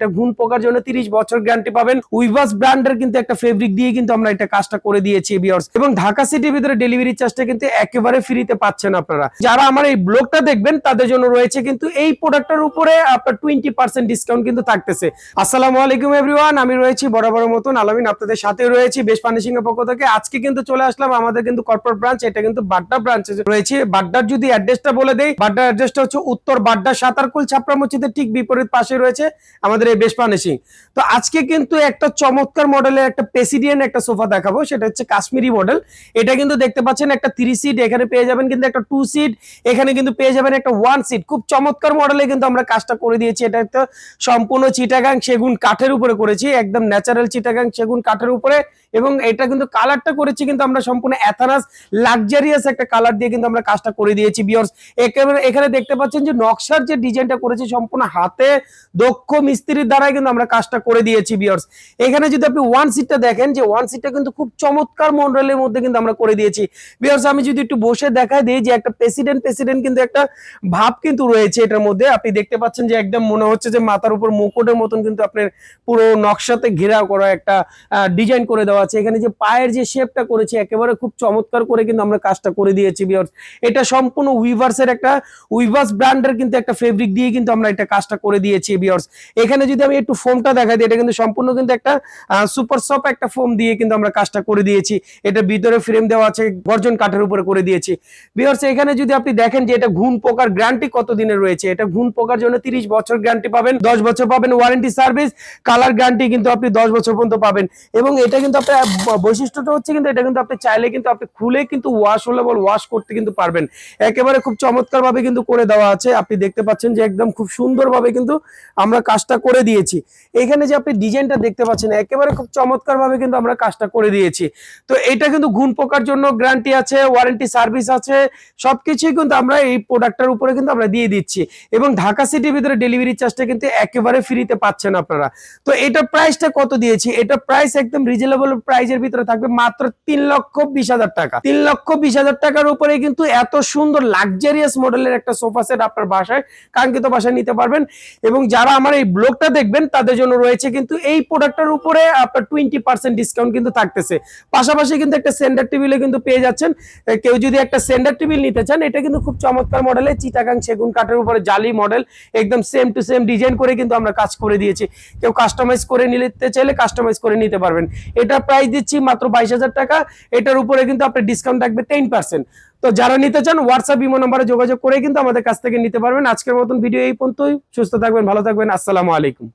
এটা ঘুন পোকার জন্য তিরিশ বছর গ্যারান্টি পাবেন। উইভাস ব্র্যান্ডের কিন্তু একটা ফেব্রিক দিয়ে কিন্তু আমরা এটা কাজটা করে দিয়েছি বিয়ার্স এবং ঢাকা সিটির ভিতরে ডেলিভারি চার্জটা কিন্তু একেবারে ফ্রিতে পাচ্ছেন আপনারা। যারা আমার এই ব্লগটা দেখবেন, তাদের জন্য রয়েছে কিন্তু এই প্রোডাক্টের উপরে আপনার টোয়েন্টি পার্সেন্ট ডিসকাউন্ট কিন্তু থাকতেছে। আসসালামু আলাইকুম এভরিওয়ান আমি রয়েছি বরাবর মতন আলামিন, আপনাদের সাথে রয়েছি বেশ পানিসিং এর পক্ষ থেকে। আজকে কিন্তু চলে আসলাম আমাদের কিন্তু কর্পোরেট ব্রাঞ্চ এটা কিন্তু বাড্ডা ব্রাঞ্চে রয়েছে। বাড্ডার যদি অ্যাড্রেসটা বলে দেই, বাড্ডার অ্যাড্রেসটা হচ্ছে উত্তর বাড্ডা সাতারকুল ছাপড়া মসজিদের ঠিক বিপরীত পাশে রয়েছে। আমাদের এই বেশ পানিসিং তো আজকে কিন্তু একটা চমৎকার মডেলের একটা প্রেসিডিয়ান একটা সোফা দেখাবো, সেটা হচ্ছে কাশ্মীরি মডেল এটা কিন্তু দেখতে পাচ্ছেন একটা থ্রি সিট এখানে পেয়ে যাবেন কিন্তু একটা টু সিট এখানে কিন্তু পেয়ে যাবেন একটা ওয়ান সিট খুব চমৎকার মডেলে কিন্তু আমরা কাজটা করে দিয়েছি। এটা একটা সম্পূর্ণ চিটাগাং সেগুন কাঠের উপরে করেছি, একদম ন্যাচারাল চিটাগাং সেগুন কাঠের উপরে। এবং এটা কিন্তু কালারটা করেছি কিন্তু আমরা সম্পূর্ণ অ্যাথানাস লাক্সারিয়াস একটা কালার দিয়ে কিন্তু আমরা কাজটা করে দিয়েছি বিয়ার্স এখানে দেখতে পাচ্ছেন যে নকশার যে ডিজাইনটা করেছি সম্পূর্ণ হাতে, দক্ষ মিস্ত্রির দ্বারাই কিন্তু আমরা কাজটা করে দিয়েছি বিয়ার্স এখানে যদি আপনি ওয়ান সিটটা দেখেন, যে ওয়ান সিটটা কিন্তু খুব চমৎকার মডেলের মধ্যে কিন্তু আমরা করে দিয়েছি। বিয়ার্স আমি যদি একটু বসে দেখাই দিই যে একটা প্রেসিডেন্ট প্রেসিডেন্ট কিন্তু একটা ভাব কিন্তু রয়েছে এটার মধ্যে। আপনি দেখতে পাচ্ছেন যে একদম মনে হচ্ছে যে মাথার উপর মুকুটের মতন কিন্তু আপনার পুরো নকশাতে ঘেরাও করা একটা ডিজাইন করে দেওয়া আছে। এখানে যে পায়ের যে শেপটা করেছে, একেবারে খুব চমৎকার করে কিন্তু আমরা কাজটা করে দিয়েছি বিয়ার্স এটা সম্পূর্ণ উইভার্স এর একটা উইভার্স ব্র্যান্ডের কিন্তু একটা ফেব্রিক দিয়ে কিন্তু আমরা এটা কাজটা করে দিয়েছি বিয়ার্স এখানে যদি আমি একটু ফোমটা দেখাই দিই, এটা কিন্তু সম্পূর্ণ কিন্তু একটা সুপার সফট একটা ফোম দিয়ে কিন্তু আমরা কাজটা করে দিয়েছি। এটা ভিতরে ফ্রেম দেওয়া আছে, গর্জন কাঠের উপরে করে দিয়েছি। বিয়ার্স এখানে যদি আপনি দেখেন যে এটা ঘুম পোকার গ্যারান্টি কত দিনের রয়েছে, এটা ঘুম পোকার জন্য তিরিশ বছর গ্যারান্টি পাবেন, দশ বছর পাবেন ওয়ারেন্টি সার্ভিস কালার গ্যারান্টি কিন্তু আপনি দশ বছর পর্যন্ত পাবেন। এবং এটা কিন্তু আপনার বৈশিষ্ট্যটা হচ্ছে কিন্তু এটা কিন্তু আপনি চাইলে কিন্তু আপনি খুলে কিন্তু ওয়াশ হলে বল ওয়াশ করতে কিন্তু পারবেন। একেবারে খুব চমৎকার ভাবে কিন্তু করে দেওয়া আছে। আপনি দেখতে পাচ্ছেন যে একদম খুব সুন্দর ভাবে কিন্তু আমরা কাজটা করে দিয়েছি। এখানে যে আপনি ডিজাইনটা দেখতে পাচ্ছেন, একেবারে খুব চমৎকার ভাবে কিন্তু আমরা কাজটা করে দিয়েছি। তো এটা কিন্তু ঘুন পোকার জন্য গ্যারান্টি আছে, ওয়ারেন্টি সার্ভিস আছে, সবকিছুই কিন্তু আমরা এই প্রোডাক্টের উপরে কিন্তু আমরা দিয়ে দিচ্ছি। এবং ঢাকা সিটির ভিতরে ডেলিভারি চার্জটা কিন্তু একেবারে ফ্রিতে পাচ্ছেন আপনারা। তো এটা প্রাইসটা কত দিয়েছি? এটা প্রাইস একদম রিজনেবল প্রাইজের ভিতরে থাকবে মাত্র তিন লক্ষ বিশ হাজার টাকা। তিন লক্ষ বিশ হাজার টাকার উপরে কিন্তু এত সুন্দর লাক্সারিয়াস মডেলের একটা সোফা সেট আপনার বাসায়, কাঙ্ক্ষিত বাসায় নিতে পারবেন। এবং যারা আমার এই ব্লগটা দেখবেন, তাদের জন্য রয়েছে কিন্তু এই প্রোডাক্টের উপরে আপনার টোয়েন্টি পার্সেন্ট ডিসকাউন্ট কিন্তু থাকতেছে। পাশাপাশি কিন্তু একটা সেন্টার টেবিলে কিন্তু পেয়ে যাচ্ছেন। কেউ যদি একটা সেন্টার টেবিল নিতে চান, এটা কিন্তু খুব চমৎকার মডেলে চিটাগাং সেগুন কাঠের উপরে জালি মডেল একদম সেম টু সেম ডিজাইন করে কিন্তু আমরা কাজ করে দিয়েছি। কেউ কাস্টমাইজ করে নিতে চাইলে কাস্টমাইজ করে নিতে পারবেন। এটা প্রাইস দিচ্ছি মাত্র বাইশ হাজার টাকা। এটার উপরে কিন্তু আপনার ডিসকাউন্ট থাকবে টেন পার্সেন্ট তো যারা নিতে চান হোয়াটসঅ্যাপ ইমো নাম্বারে যোগাযোগ করে কিন্তু আমাদের কাছ থেকে নিতে পারবেন। আজকের মতন ভিডিও এই পর্যন্তই। সুস্থ থাকবেন, ভালো থাকবেন। আসসালামু আলাইকুম।